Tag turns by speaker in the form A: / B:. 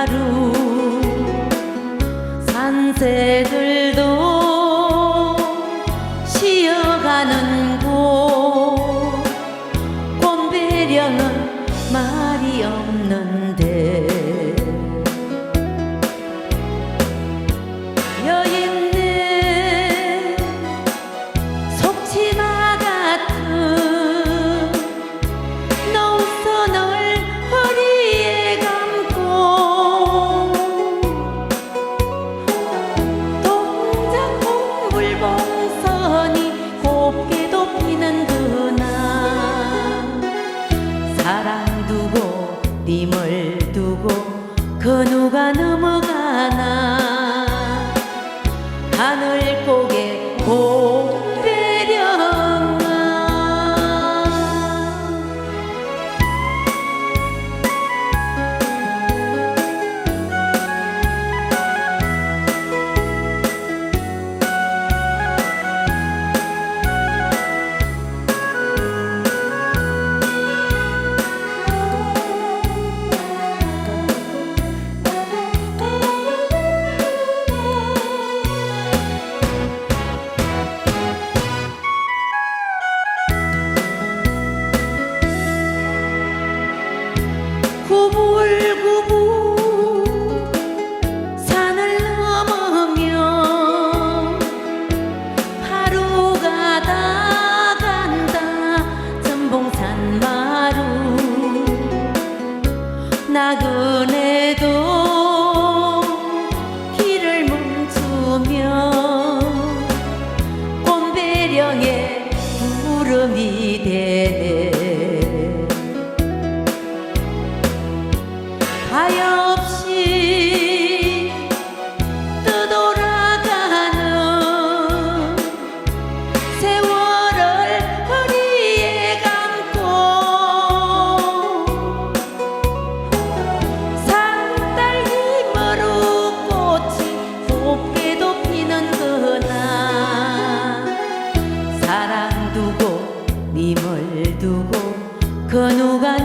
A: 하루 산새들도 쉬어가는 곳. 꼼배려는 말이 없는데 누가 넘어가나? 하늘 구름이 되네. 하염 그누가